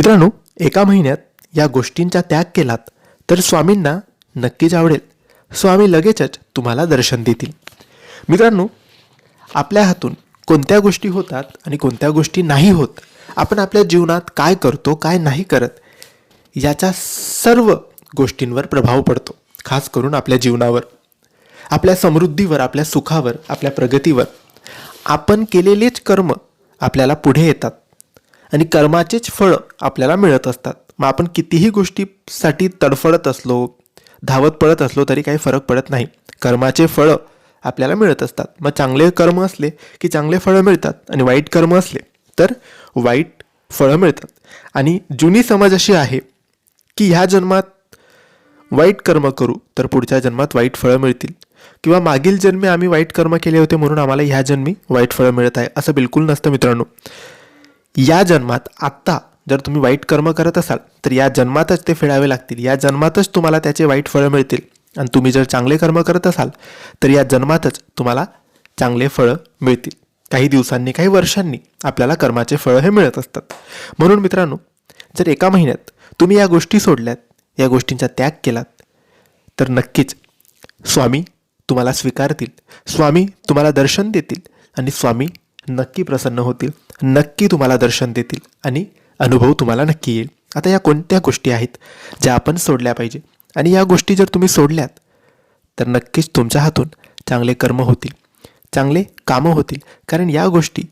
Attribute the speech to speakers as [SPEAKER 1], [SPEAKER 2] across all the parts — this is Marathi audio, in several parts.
[SPEAKER 1] मित्रांनो एका महिन्यात या गोष्टींचा त्याग केलात तर स्वामींना नक्कीच आवडेल. स्वामी लगेचच तुम्हाला दर्शन देतील. मित्रांनो आपल्या हातून कोणत्या गोष्टी होतात आणि कोणत्या गोष्टी नाही होत आपण आपल्या जीवनात काय करतो काय नाही करत याच्या सर्व गोष्टींवर प्रभाव पडतो खास करून आपल्या जीवनावर. आपल्या समृद्धीवर आपल्या सुखावर आपल्या प्रगतीवर. आपण केलेलेच कर्म आपल्याला पुढे येतात. आणि कर्माचेच फळं आपल्याला मिळत असतात. मग आपण कितीही गोष्टीसाठी तडफडत असलो धावत पडत असलो तरी काही फरक पडत नाही. कर्माचे फळं आपल्याला मिळत असतात. मग चांगले कर्म असले की चांगले फळं मिळतात आणि वाईट कर्म असले तर वाईट फळं मिळतात. आणि जुनी समज अशी आहे की ह्या जन्मात वाईट कर्म करू तर पुढच्या जन्मात वाईट फळं मिळतील. किंवा मागील जन्मी आम्ही वाईट कर्म केले होते म्हणून आम्हाला ह्या जन्मी वाईट फळं मिळत आहे असं बिलकुल नसतं मित्रांनो. या जन्मात आत्ता जर तुम्ही वाईट कर्म करत असाल तर या जन्मातच ते फेडावे लागतील. या जन्मातच तुम्हाला त्याचे वाईट फळं मिळतील. आणि तुम्ही जर चांगले कर्म करत असाल तर या जन्मातच तुम्हाला चांगले फळं मिळतील. काही दिवसांनी काही वर्षांनी आपल्याला कर्माचे फळं हे मिळत असतात. म्हणून मित्रांनो जर एका महिन्यात तुम्ही या गोष्टी सोडल्यात या गोष्टींचा त्याग केलात तर नक्कीच स्वामी तुम्हाला स्वीकारतील. स्वामी तुम्हाला दर्शन देतील आणि स्वामी नक्की प्रसन्न होतील नक्की तुम्हाला दर्शन देतील आणि अनुभव तुम्हाला नक्की येईल. आता या कोणत्या गोष्टी आहेत ज्या आपण सोडल्या पाहिजे? आणि या गोष्टी जर तुम्ही सोडल्यात तर नक्कीच तुमच्या हातून चांगले कर्म होतील चांगले कामं होतील. कारण या गोष्टी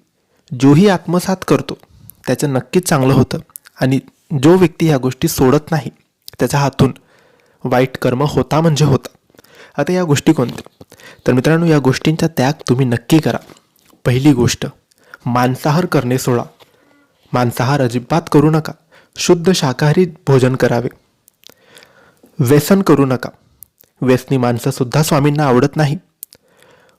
[SPEAKER 1] जोही आत्मसात करतो त्याचं नक्कीच चांगलं होतं. आणि जो व्यक्ती ह्या गोष्टी सोडत नाही त्याच्या हातून वाईट कर्म होता म्हणजे होता. आता या गोष्टी कोणत्या? तर मित्रांनो या गोष्टींचा त्याग तुम्ही नक्की करा. पहिली गोष्ट मांसाहार करणे सोडा. मांसाहार अजिबात करू नका. शुद्ध शाकाहारी भोजन करावे. व्यसन करू नका. व्यसनी माणसंसुद्धा स्वामींना आवडत नाही.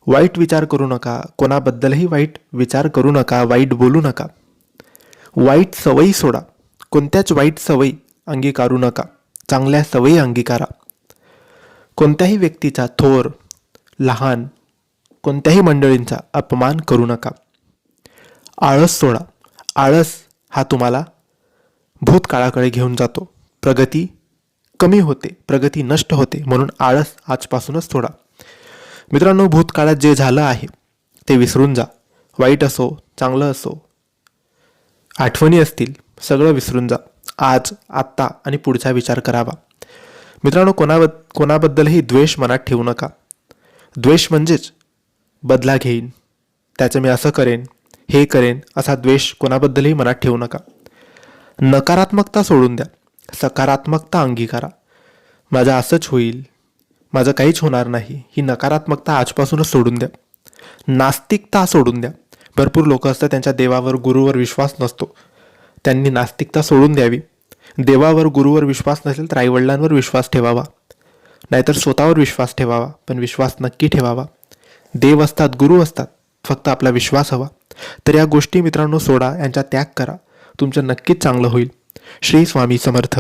[SPEAKER 1] वाईट विचार करू नका. कोणाबद्दलही वाईट विचार करू नका. वाईट बोलू नका. वाईट सवयी सोडा. कोणत्याच वाईट सवयी अंगीकारू नका. चांगल्या सवयी अंगीकारा. कोणत्याही व्यक्तीचा थोर लहान कोणत्याही मंडळींचा अपमान करू नका. आळस सोडा. आळस हा तुम्हाला भूतकाळाकडे घेऊन जातो. प्रगती कमी होते. प्रगती नष्ट होते. म्हणून आळस आजपासूनच सोडा. मित्रांनो भूतकाळात जे झालं आहे ते विसरून जा. वाईट असो चांगलं असो आठवणी असतील सगळं विसरून जा. आज आत्ता आणि पुढचा विचार करावा. मित्रांनो कोणाबद कोणाबद्दलही द्वेष मनात ठेवू नका. द्वेष म्हणजेच बदला घेईन. त्याचं मी असं करेन हे करेन असा द्वेष कोणाबद्दलही मनात ठेवू नका. नकारात्मकता सोडून द्या. सकारात्मकता अंगीकारा. माझं असंच होईल. माझं काहीच होणार नाही. ही नकारात्मकता आजपासूनच सोडून द्या. नास्तिकता सोडून द्या. भरपूर लोक असतात त्यांच्या देवावर गुरुवर विश्वास नसतो. त्यांनी नास्तिकता सोडून द्यावी. देवावर गुरुवर विश्वास नसेल तर आईवडिलांवर विश्वास ठेवावा. नाहीतर स्वतःवर विश्वास ठेवावा पण विश्वास नक्की ठेवावा. देव असतात गुरु असतात फक्त आपला विश्वास हवा. तर या गोष्टी मित्रांनो सोडा यांचा त्याग करा. तुमचं नक्कीच चांगलं होईल. श्री स्वामी समर्थ.